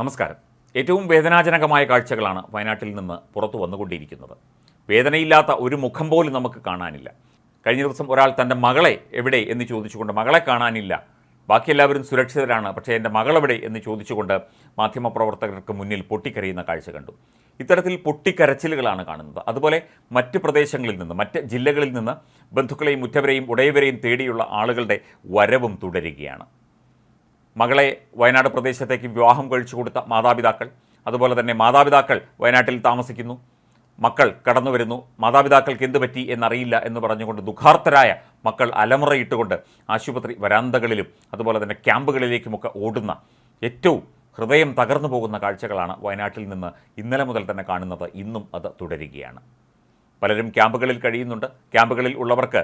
നമസ്കാരം. ഏറ്റവും വേദനാജനകമായ കാഴ്ചകളാണ് വയനാട്ടിൽ നിന്ന് പുറത്തു വന്നുകൊണ്ടിരിക്കുന്നത്. വേദനയില്ലാത്ത ഒരു മുഖം പോലും നമുക്ക് കാണാനില്ല. കഴിഞ്ഞ ദിവസം ഒരാൾ തന്റെ മകളെ എവിടെ എന്ന് ചോദിച്ചുകൊണ്ട് മകളെ കാണാനില്ല. ബാക്കി എല്ലാവരും സുരക്ഷിതരാണ്. പക്ഷേ എന്റെ മകളെവിടെ എന്ന് ചോദിച്ചുകൊണ്ട് മാധ്യമപ്രവർത്തകർക്ക് മുന്നിൽ പൊട്ടിക്കരയുന്ന കാഴ്ച കണ്ടു. ഇത്തരത്തിൽ പൊട്ടിക്കരച്ചിലുകളാണ് കാണുന്നത്. അതുപോലെ മറ്റ് പ്രദേശങ്ങളിൽ നിന്ന് മറ്റ് ജില്ലകളിൽ നിന്ന് ബന്ധുക്കളെയും ഉറ്റവരെയും ഉടയവരെയും തേടിയുള്ള ആളുകളുടെ വരവും തുടരുകയാണ്. മകളെ വയനാട് പ്രദേശത്തേക്ക് വിവാഹം കഴിച്ചു കൊടുത്ത മാതാപിതാക്കൾ അതുപോലെ തന്നെ മാതാപിതാക്കൾ വയനാട്ടിൽ താമസിക്കുന്നു മക്കൾ കടന്നു വരുന്നു മാതാപിതാക്കൾക്ക് എന്ത് പറ്റി എന്നറിയില്ല എന്ന് പറഞ്ഞുകൊണ്ട് ദുഃഖാർത്തരായ മക്കൾ അലമുറയിട്ടുകൊണ്ട് ആശുപത്രി വരാന്തകളിലും അതുപോലെ തന്നെ ക്യാമ്പുകളിലേക്കുമൊക്കെ ഓടുന്ന ഏറ്റവും ഹൃദയം തകർന്നു പോകുന്ന കാഴ്ചകളാണ് വയനാട്ടിൽ നിന്ന് ഇന്നലെ മുതൽ തന്നെ കാണുന്നത്. ഇന്നും അത് തുടരുകയാണ്. പലരും ക്യാമ്പുകളിൽ കഴിയുന്നുണ്ട്. ക്യാമ്പുകളിൽ ഉള്ളവർക്ക്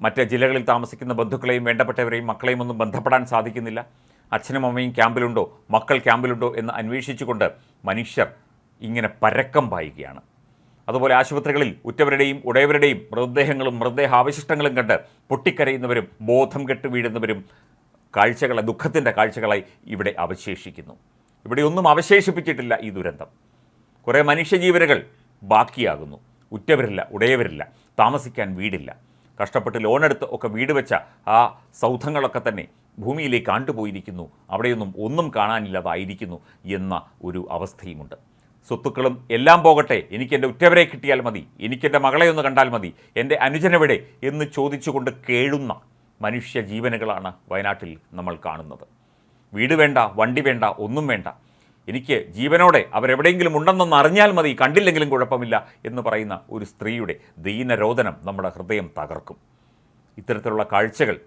മറ്റ് ജില്ലകളിൽ താമസിക്കുന്ന ബന്ധുക്കളെയും വേണ്ടപ്പെട്ടവരെയും മക്കളെയും ഒന്നും ബന്ധപ്പെടാൻ സാധിക്കുന്നില്ല. അച്ഛനും അമ്മയും ക്യാമ്പിലുണ്ടോ? മക്കൾ ക്യാമ്പിലുണ്ടോ? എന്ന് അന്വേഷിച്ചുകൊണ്ട് മനുഷ്യർ ഇങ്ങനെ പരക്കം പായുകയാണ്. അതുപോലെ ആശുപത്രികളിൽ ഉറ്റവരുടെയും ഉടയവരുടെയും മൃതദേഹങ്ങളും മൃതദേഹാവശിഷ്ടങ്ങളും കണ്ട് പൊട്ടിക്കരയുന്നവരും ബോധം കെട്ട് വീഴുന്നവരും കാഴ്ചകളെ ദുഃഖത്തിന്റെ കാഴ്ചകളായി ഇവിടെ അവശേഷിക്കുന്നു. ഇവിടെ ഒന്നും അവശേഷിപ്പിച്ചിട്ടില്ല ഈ ദുരന്തം. കുറേ മനുഷ്യജീവനുകൾ ബാക്കിയാകുന്നു. ഉറ്റവരില്ല ഉടയവരില്ല. താമസിക്കാൻ വീടില്ല. കഷ്ടപ്പെട്ട് ലോണെടുത്ത് ഒക്കെ വീട് വെച്ച ആ സൗധങ്ങളൊക്കെ തന്നെ ഭൂമിയിലേക്ക് ആണ്ടുപോയിരിക്കുന്നു. അവിടെയൊന്നും ഒന്നും കാണാനില്ലാതായിരിക്കുന്നു എന്ന ഒരു അവസ്ഥയുമുണ്ട്. സ്വത്തുക്കളും എല്ലാം പോകട്ടെ. എനിക്ക് എന്റെ ഉറ്റവരെ കിട്ടിയാൽ മതി. എനിക്കെന്റെ മകളെ ഒന്ന് കണ്ടാൽ മതി. എന്റെ അനുജനെവിടെ എന്ന് ചോദിച്ചുകൊണ്ട് കേഴുന്ന മനുഷ്യ ജീവനുകളാണ് വയനാട്ടിൽ നമ്മൾ കാണുന്നത്. വീട് വേണ്ട വണ്ടി വേണ്ട ഒന്നും വേണ്ട. എനിക്ക് ജീവനോടെ അവരെവിടെയെങ്കിലും ഉണ്ടെന്നൊന്ന് അറിഞ്ഞാൽ മതി കണ്ടില്ലെങ്കിലും കുഴപ്പമില്ല എന്ന് പറയുന്ന ഒരു സ്ത്രീയുടെ ദീനരോധനം നമ്മുടെ ഹൃദയം തകർക്കും. ഇത്തരത്തിലുള്ള കാഴ്ചകൾ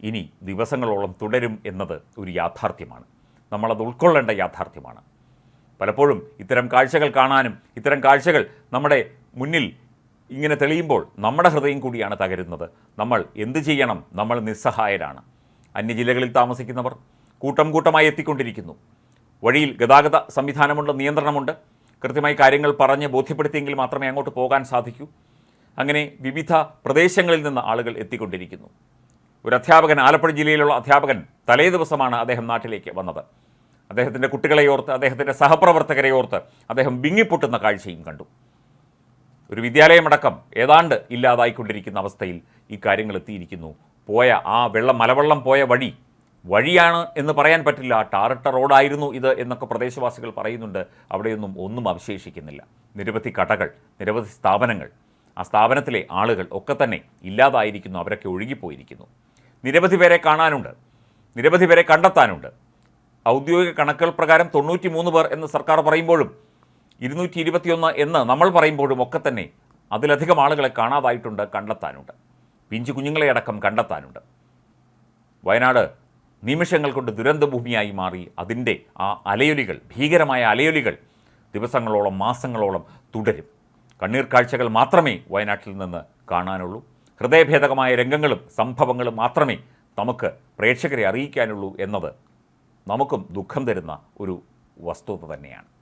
ഇനി ദിവസങ്ങളോളം തുടരും എന്നത് ഒരു യാഥാർത്ഥ്യമാണ്. നമ്മളത് ഉൾക്കൊള്ളേണ്ട യാഥാർത്ഥ്യമാണ്. പലപ്പോഴും ഇത്തരം കാഴ്ചകൾ കാണാനും ഇത്തരം കാഴ്ചകൾ നമ്മുടെ മുന്നിൽ ഇങ്ങനെ തെളിയുമ്പോൾ നമ്മുടെ ഹൃദയം കൂടിയാണ് തകരുന്നത്. നമ്മൾ എന്ത് ചെയ്യണം? നമ്മൾ നിസ്സഹായരാണ്. അന്യജില്ലകളിൽ താമസിക്കുന്നവർ കൂട്ടം കൂട്ടമായി എത്തിക്കൊണ്ടിരിക്കുന്നു. വഴിയിൽ ഗതാഗത സംവിധാനമുണ്ട് നിയന്ത്രണമുണ്ട്. കൃത്യമായി കാര്യങ്ങൾ പറഞ്ഞ് ബോധ്യപ്പെടുത്തിയെങ്കിൽ മാത്രമേ അങ്ങോട്ട് പോകാൻ സാധിക്കൂ. അങ്ങനെ വിവിധ പ്രദേശങ്ങളിൽ നിന്ന് ആളുകൾ എത്തിക്കൊണ്ടിരിക്കുന്നു. ഒരു അധ്യാപകൻ ആലപ്പുഴ ജില്ലയിലുള്ള അധ്യാപകൻ തലേ ദിവസമാണ് അദ്ദേഹം നാട്ടിലേക്ക് വന്നത്. അദ്ദേഹത്തിന്റെ കുട്ടികളെ ഓർത്ത് അദ്ദേഹത്തിന്റെ സഹപ്രവർത്തകരെ ഓർത്ത് അദ്ദേഹം വിങ്ങിപ്പൊട്ടുന്ന കാഴ്ചയും കണ്ടു. ഒരു വിദ്യാലയമടക്കം ഏതാണ്ട് ഇല്ലാതായിക്കൊണ്ടിരിക്കുന്ന അവസ്ഥയിൽ ഈ കാര്യങ്ങൾ എത്തിയിരിക്കുന്നു. പോയ ആ വെള്ളം മലവെള്ളം പോയ വഴി വഴിയാണ് എന്ന് പറയാൻ പറ്റില്ല. ടാറിട്ട റോഡായിരുന്നു ഇത് എന്നൊക്കെ പ്രദേശവാസികൾ പറയുന്നുണ്ട്. അവിടെയൊന്നും ഒന്നും അവശേഷിക്കുന്നില്ല. നിരവധി കടകൾ നിരവധി സ്ഥാപനങ്ങൾ ആ സ്ഥാപനത്തിലെ ആളുകൾ ഒക്കെ തന്നെ ഇല്ലാതായിരിക്കുന്നു. അവരൊക്കെ ഒഴുകിപ്പോയിരിക്കുന്നു. നിരവധി പേരെ കാണാനുണ്ട്. നിരവധി പേരെ കണ്ടെത്താനുണ്ട്. ഔദ്യോഗിക കണക്കുകൾ പ്രകാരം തൊണ്ണൂറ്റി മൂന്ന് പേർ എന്ന് സർക്കാർ പറയുമ്പോഴും ഇരുന്നൂറ്റി ഇരുപത്തിയൊന്ന് എന്ന് നമ്മൾ പറയുമ്പോഴും ഒക്കെ തന്നെ അതിലധികം ആളുകളെ കാണാതായിട്ടുണ്ട് കണ്ടെത്താനുണ്ട്. പിഞ്ചു കുഞ്ഞുങ്ങളെ അടക്കം കണ്ടെത്താനുണ്ട്. വയനാട് നിമിഷങ്ങൾ കൊണ്ട് ദുരന്തഭൂമിയായി മാറി അതിന്റെ ആ അലയൊലികൾ ഭീകരമായ അലയൊലികൾ ദിവസങ്ങളോളം മാസങ്ങളോളം തുടരും. കണ്ണീർ കാഴ്ചകൾ മാത്രമേ വയനാട്ടിൽ നിന്ന് കാണാനുള്ളൂ. ഹൃദയഭേദകമായ രംഗങ്ങളും സംഭവങ്ങളും മാത്രമേ നമുക്ക് പ്രേക്ഷകരെ അറിയിക്കാനുള്ളൂ എന്നത് നമുക്കും ദുഃഖം തരുന്ന ഒരു വസ്തുത തന്നെയാണ്.